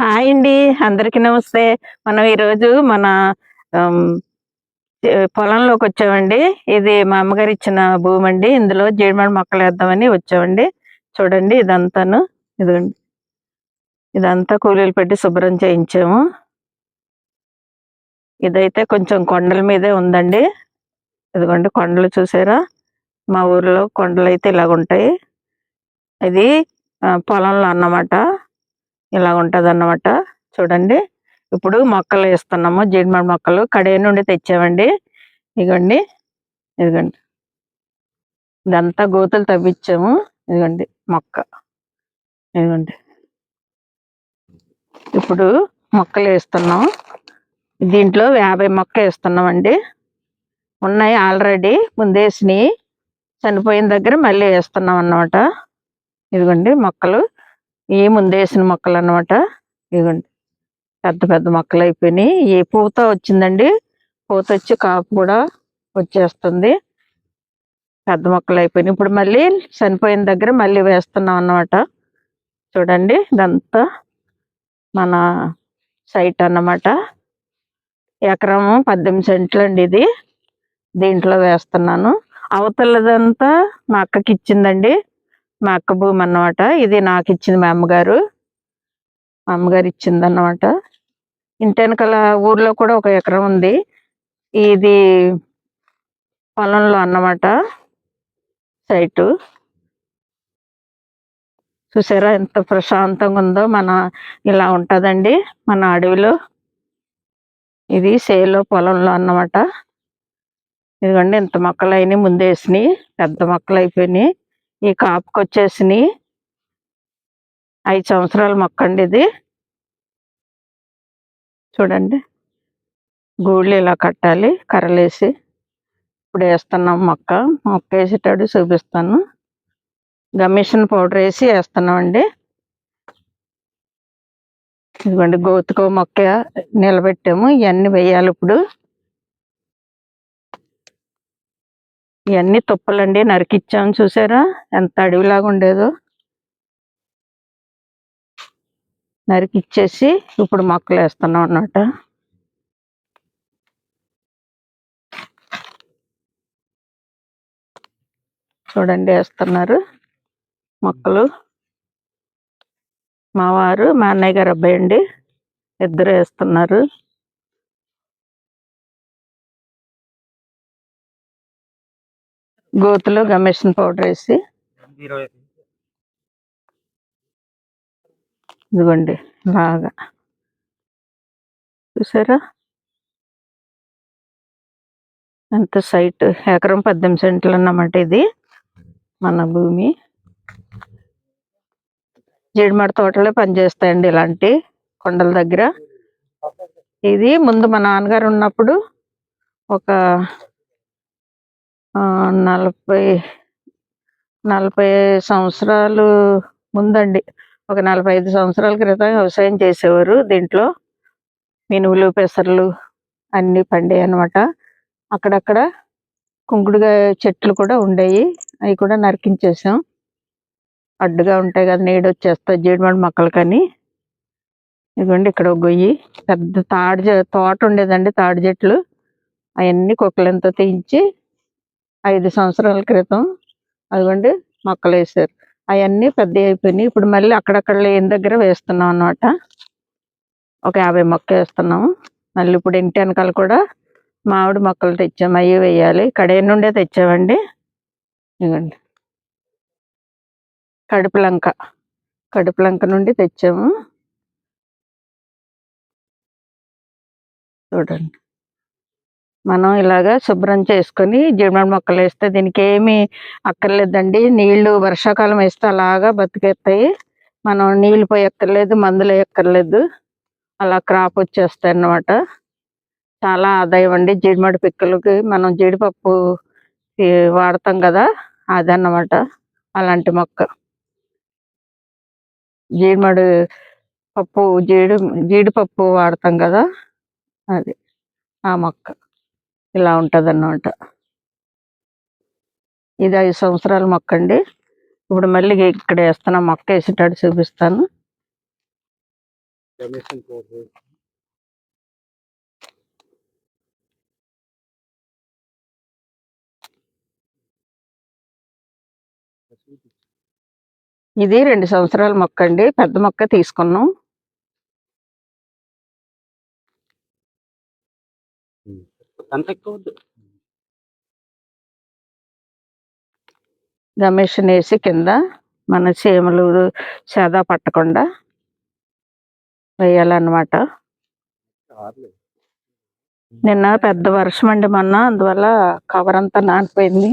Hi అండి. అందరికీ నమస్తే. మనం ఈరోజు మన పొలంలోకి వచ్చామండి. ఇది మా అమ్మగారు ఇచ్చిన భూమి అండి. ఇందులో జీడిమడి మొక్కలు వేద్దామని వచ్చామండి. చూడండి ఇదంతాను. ఇదిగోండి. ఇదంతా కూలీలు పెట్టి శుభ్రం చేయించాము. ఇదైతే కొంచెం కొండల మీదే ఉందండి. ఇదిగోండి కొండలు చూసారా? మా ఊర్లో కొండలు అయితే ఇలాగ ఉంటాయి ఇది పొలంలో అన్నమాట. ఇలా ఉంటది అన్నమాట చూడండి. ఇప్పుడు మొక్కలు వేస్తున్నాము. జీడిమడి మొక్కలు కడే నుండి తెచ్చామండి. ఇదిగోండి ఇదిగోండి. ఇదంతా గోతులు తవ్వించాము ఇదిగోండి మొక్క. ఇదిగోండి. ఇప్పుడు మొక్కలు వేస్తున్నాం దీంట్లో యాభై మొక్క వేస్తున్నామండి. ఉన్నాయి ఆల్రెడీ. ముందేసినవి చనిపోయిన దగ్గర మళ్ళీ వేస్తున్నాం అన్నమాట ఇదిగోండి మొక్కలు. ఈ ముందేసిన మొక్కలు అన్నమాట ఇదిగోండి. పెద్ద పెద్ద మొక్కలు అయిపోయినాయి ఏ పూత వచ్చిందండి. పూత వచ్చి కాపు కూడా వచ్చేస్తుంది. పెద్ద మొక్కలు అయిపోయినాయి ఇప్పుడు మళ్ళీ చనిపోయిన దగ్గర మళ్ళీ వేస్తున్నాం అన్నమాట. చూడండి ఇదంతా మన సైట్ అన్నమాట. ఎకరం పద్దెనిమిది సెంట్లు అండి ఇది. దీంట్లో వేస్తున్నాను. అవతలదంతా మా అక్కకి ఇచ్చిందండి. మా అక్క భూమి అన్నమాట. ఇది నాకు ఇచ్చింది మా అమ్మగారు. మా అమ్మగారు ఇచ్చింది అన్నమాట ఇంటి వెనకాల ఊర్లో కూడా ఒక ఎకరం ఉంది. ఇది పొలంలో అన్నమాట. సైటు. చూసారా ఎంత ప్రశాంతంగా ఉందో మన ఇలా ఉంటుందండి మన అడవిలో. ఇది సేలో పొలంలో అన్నమాట. ఇదిగోండి ఇంత మొక్కలు అయినాయి ముందేసినాయి పెద్ద మొక్కలు అయిపోయినాయి ఈ కాపుకి వచ్చేసినాయి ఐదు సంవత్సరాల మొక్క అండి ఇది చూడండి. గూళ్ళు ఇలా కట్టాలి కర్రలేసి. ఇప్పుడు వేస్తున్నాం మొక్క. మొక్క వేసేటప్పుడు చూపిస్తాను. గమిషన్ పౌడర్ వేసి వేస్తున్నామండి. ఇదిగోండి గోతుకో మొక్క నిలబెట్టాము. ఇవన్నీ వేయాలి ఇప్పుడు. ఇవన్నీ తుప్పలండి నరికిచ్చాము చూసారా? ఎంత అడవిలాగా ఉండేదో. నరికిచ్చేసి ఇప్పుడు మొక్కలు వేస్తున్నాం అన్నమాట. చూడండి వేస్తున్నారు మొక్కలు. మా వారు మా అన్నయ్య గారు అబ్బాయి అండి. ఇద్దరు వేస్తున్నారు. గోతులో గమేషన్ పౌడర్ వేసి ఇదిగోండి బాగా. చూసారా? ఎంత సైట్ ఎకరం పద్దెనిమిది సెంట్లు అన్నమాట ఇది మన భూమి. జీడిమడ తోటలో పనిచేస్తాయండి ఇలాంటి కొండల దగ్గర. ఇది ముందు మా నాన్నగారు ఉన్నప్పుడు ఒక నలభై నలభై సంవత్సరాలు ముందండి. ఒక నలభై ఐదు సంవత్సరాల క్రితం వ్యవసాయం చేసేవారు దీంట్లో. మినువులు పెసర్లు అన్ని పండాయి అన్నమాట. అక్కడక్కడ కుంకుడుగా చెట్లు కూడా ఉండేవి అవి కూడా నరికించేసాం. అడ్డుగా ఉంటాయి కదా నీడ వచ్చేస్తాయి జీడిమడి మొక్కలు కానీ ఇదిగోండి ఇక్కడ ఒక గొయ్యి. పెద్ద తాడి తోట ఉండేదండి తాడి చెట్లు. అవన్నీ కుక్కలంతా తీయించి ఐదు సంవత్సరాల క్రితం అదిగోండి మొక్కలు వేసారు అవన్నీ పెద్ద అయిపోయినాయి. ఇప్పుడు మళ్ళీ అక్కడక్కడ లేని దగ్గర వేస్తున్నాం అన్నమాట. ఒక యాభై మొక్క వేస్తున్నాము. మళ్ళీ ఇప్పుడు ఇంటి వెనకాల కూడా మామిడి మొక్కలు తెచ్చాము. అవి వేయాలి. కడే నుండే తెచ్చామండి. ఇదిగోండి. కడుపులంక కడుపులంక నుండి తెచ్చాము. చూడండి. మనం ఇలాగా శుభ్రం చేసుకొని జీడిమడి మొక్కలు వేస్తే దీనికి ఏమి అక్కర్లేదండి. నీళ్ళు వర్షాకాలం వేస్తే అలాగా బతికేస్తాయి. మనం నీళ్ళు పోయక్కర్లేదు మందులు వేయక్కర్లేదు. అలా క్రాప్ వచ్చేస్తాయి అన్నమాట. చాలా ఆదాయం అండి. జీడిమడి పిక్కలకి మనం జీడిపప్పు వాడతాం కదా అదన్నమాట. అలాంటి మొక్క. జీడిమడి పప్పు జీడి జీడిపప్పు వాడతాం కదా అది. ఆ మొక్క. ఇలా ఉంటది అన్నమాట ఇది ఐదు సంవత్సరాల మొక్క అండి ఇప్పుడు మళ్ళీ ఇక్కడ వేస్తున్నా మొక్క వేసేటట్టు చూపిస్తాను. ఇది రెండు సంవత్సరాల మొక్క అండి పెద్ద మొక్క తీసుకున్నాం. అంత ఎక్కువ వద్దు. గమేషన్ వేసి కింద మన చీమలు సేదా పట్టకుండా వేయాలన్నమాట. నిన్న పెద్ద వర్షం అండి మొన్న అందువల్ల కవర్ అంతా నానిపోయింది.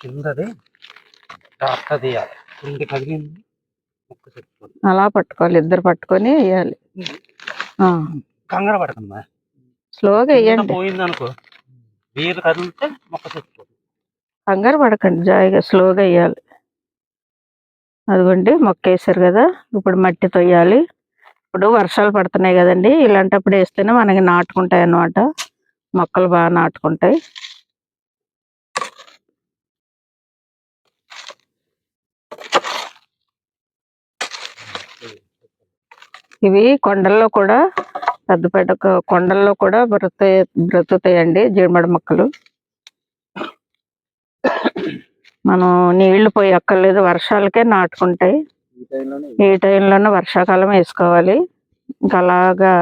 కిందది అలా పట్టుకోవాలి ఇద్దరు పట్టుకొని వేయాలి. ఆ, కంగారు పడకమ్మా. స్లోగా వేయండి పోయింది అనుకో వీరు కదిలితే మొక్క చెప్పుకోండి కంగారు పడకండి జాయిగా స్లోగా వేయాలి అదిగోండి మొక్క వేసారు కదా ఇప్పుడు మట్టి తొయ్యాలి. ఇప్పుడు వర్షాలు పడుతున్నాయి కదండి ఇలాంటప్పుడు వేస్తేనే మనకి నాటుకుంటాయి అన్నమాట. మొక్కలు బాగా నాటుకుంటాయి. ఇవి కొండల్లో కూడా పెద్ద పెద్ద కొండల్లో కూడా బ్రతుకుతాయి బ్రతుకుతాయండి జీడిమడ మొక్కలు. మనం నీళ్ళు పోయి అక్కర్లేదు వర్షాలకే నాటుకుంటాయి. ఏ టైంలోనే ఈ టైంలోనే వర్షాకాలం వేసుకోవాలి. ఇంకా అలాగా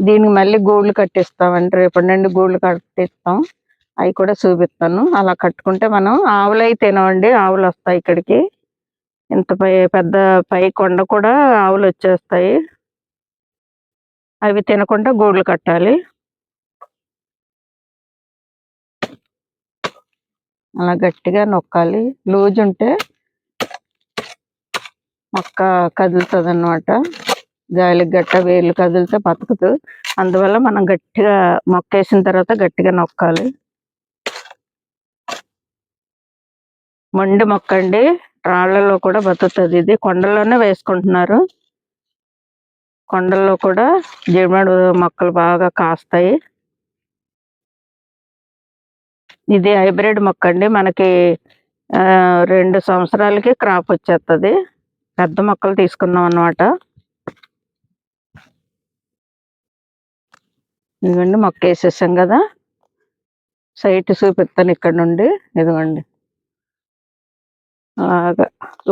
దీనికి మళ్ళీ గూళ్ళు కట్టిస్తామండి. రేపటి నుండి గూళ్ళు కట్టిస్తాం. అవి కూడా చూపిస్తాను. అలా కట్టుకుంటే మనం ఆవులు అయితే తినవండి. ఆవులు వస్తాయి ఇక్కడికి. ఇంత పై పెద్ద పై కొండ కూడా ఆవులు వచ్చేస్తాయి. అవి తినకుండా గూళ్ళు కట్టాలి. అలా గట్టిగా నొక్కాలి. లూజ్ ఉంటే మొక్క కదులుతుంది అనమాట గాలికి గట్ట వేళ్ళు కదిలితే బతుకుతూ. అందువల్ల మనం గట్టిగా మొక్క వేసిన తర్వాత గట్టిగా నొక్కాలి. మొండి మొక్క అండి రాళ్ళలో కూడా బతుకుతుంది. ఇది కొండల్లోనే వేసుకుంటున్నారు. కొండల్లో కూడా జీడిమాడు మొక్కలు బాగా కాస్తాయి. ఇది హైబ్రిడ్ మొక్క అండి. మనకి రెండు సంవత్సరాలకి క్రాప్ వచ్చేస్తుంది పెద్ద మొక్కలు తీసుకున్నాం అన్నమాట. ఇదిగోండి మొక్క వేసేసాం కదా. సైట్ చూపిస్తాను ఇక్కడ నుండి. ఇదిగోండి.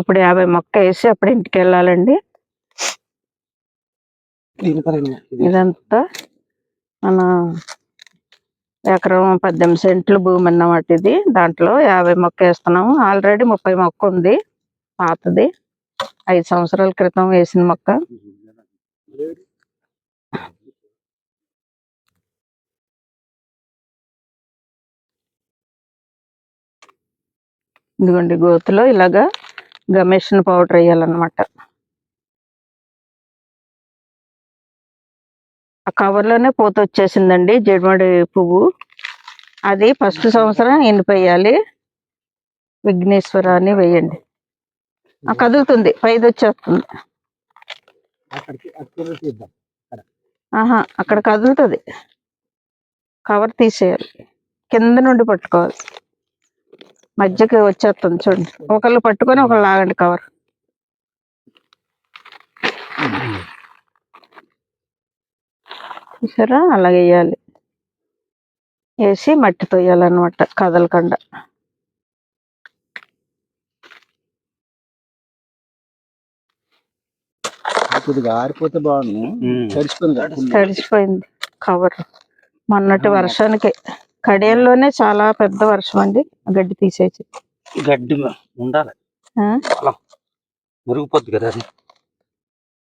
ఇప్పుడు యాభై మొక్క వేసి అప్పుడు ఇంటికి వెళ్ళాలండి. ఇదంతా మన ఎకరం పద్దెనిమిది సెంట్లు భూమి అన్నమాట ఇది. దాంట్లో యాభై మొక్క వేస్తున్నాము. ఆల్రెడీ ముప్పై మొక్క ఉంది. పాతది. ఐదు సంవత్సరాల క్రితం వేసిన మొక్క. ఇదిగోండి గోతులో ఇలాగా గమేషన్ పౌడర్ వేయాలన్నమాట. ఆ కవర్లోనే పూత వచ్చేసిందండి జడిమడి పువ్వు. అది ఫస్ట్ సంవత్సరం ఎండిపోయాలి విఘ్నేశ్వర అని వేయండి. ఆ కదులుతుంది. పైది వచ్చేస్తుంది. ఆహా అక్కడ కదులుతుంది. కవర్ తీసేయాలి. కింద నుండి పట్టుకోవాలి. మధ్యకి వచ్చేస్తుంది చూడండి. ఒకళ్ళు పట్టుకొని ఒకళ్ళు లాగండి కవర్. చూసారా? అలా వేయాలి. వేసి మట్టి తోయాలన్నమాట కదలకుండా. కొద్దిగా ఆరిపోతే కవర్. మొన్నటి వర్షానికి. కడియంలోనే చాలా పెద్ద వర్షం అండి. ఆ గడ్డి తీసేసి. గడ్డి ఉండాలి? మురిగిపోద్ది కదా అది.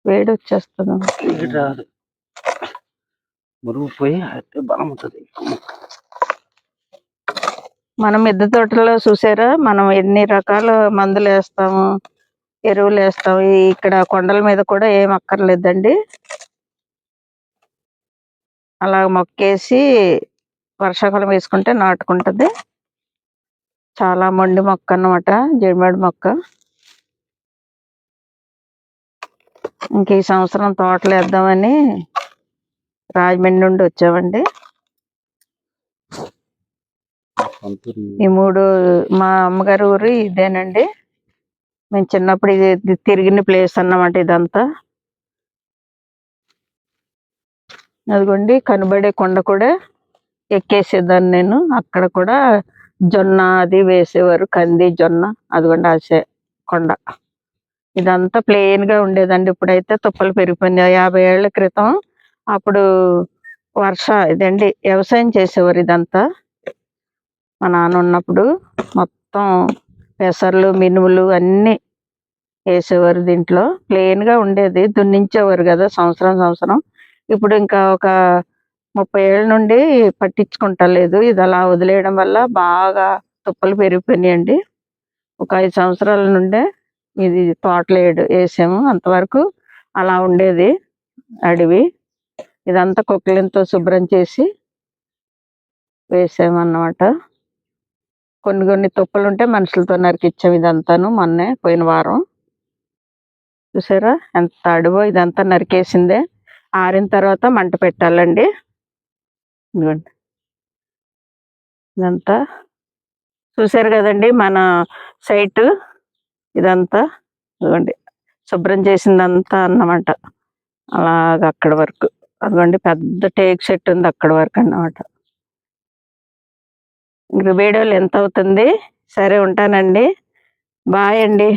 వేడి వచ్చేస్తుంది. మురిగిపోయి అయితే బలం ఉంటుంది మనం మిద్దె తోటలో చూసారా? మనం ఎన్ని రకాల మందులు వేస్తాము? ఎరువులు వేస్తాము? ఇక్కడ కొండల మీద కూడా ఏం అక్కర్లేదండి. అలా మొక్కేసి వర్షాకాలం వేసుకుంటే నాటుకుంటది. చాలా మొండి మొక్క అన్నమాట జడిమాడి మొక్క. ఇంక ఈ సంవత్సరం తోటలు వేద్దామని రాజమండ్రి నుండి వచ్చామండి. ఈ మూడు మా అమ్మగారి ఊరు ఇదేనండి. మేము చిన్నప్పుడు ఇది తిరిగిన ప్లేస్ అన్నమాట ఇదంతా. అదిగోండి కనబడే కొండ కూడా ఎక్కేసేదాన్ని నేను. అక్కడ కూడా జొన్న అది వేసేవారు కంది జొన్న అదిగోండి ఆసే కొండ. ఇదంతా ప్లెయిన్గా ఉండేదండి. ఇప్పుడైతే తుప్పలు పెరిగిపోయినాయి. యాభై ఏళ్ళ క్రితం అప్పుడు వర్ష ఇదండి వ్యవసాయం చేసేవారు ఇదంతా. మా నాన్న ఉన్నప్పుడు మొత్తం పెసర్లు మినుములు అన్నీ వేసేవారు దీంట్లో. ప్లెయిన్గా ఉండేది దున్నించేవారు కదా సంవత్సరం సంవత్సరం. ఇప్పుడు ఇంకా ఒక ముప్పై ఏళ్ళ నుండి పట్టించుకుంటలేదు ఇది అలా వదిలేయడం వల్ల బాగా తుప్పలు పెరిగిపోయినాయండి. ఒక ఐదు సంవత్సరాల నుండే ఇది తోటలేడు వేసాము. అంతవరకు అలా ఉండేది అడవి. ఇదంతా కొక్కిలింతో శుభ్రం చేసి వేసామన్నమాట. కొన్ని కొన్ని తుప్పలు ఉంటే మనుషులతో నరికిచ్చాం ఇదంతాను మొన్నే పోయిన వారం. చూసారా? ఎంత అడవో ఇదంతా నరికేసిందే. ఆరిన తర్వాత మంట పెట్టాలండి. ఇదిగోండి. ఇదంతా చూసారు కదండి మన సైట్. ఇదంతా ఇదిగోండి. శుభ్రం చేసిందంతా అన్నమాట. అలాగ అక్కడ వరకు. అదిగోండి పెద్ద టేక్ చెట్టు ఉంది అక్కడ వరకు అన్నమాట. ఇంక వీడియోలు ఎంత అవుతుంది. సరే ఉంటానండి. బాయ్ అండి.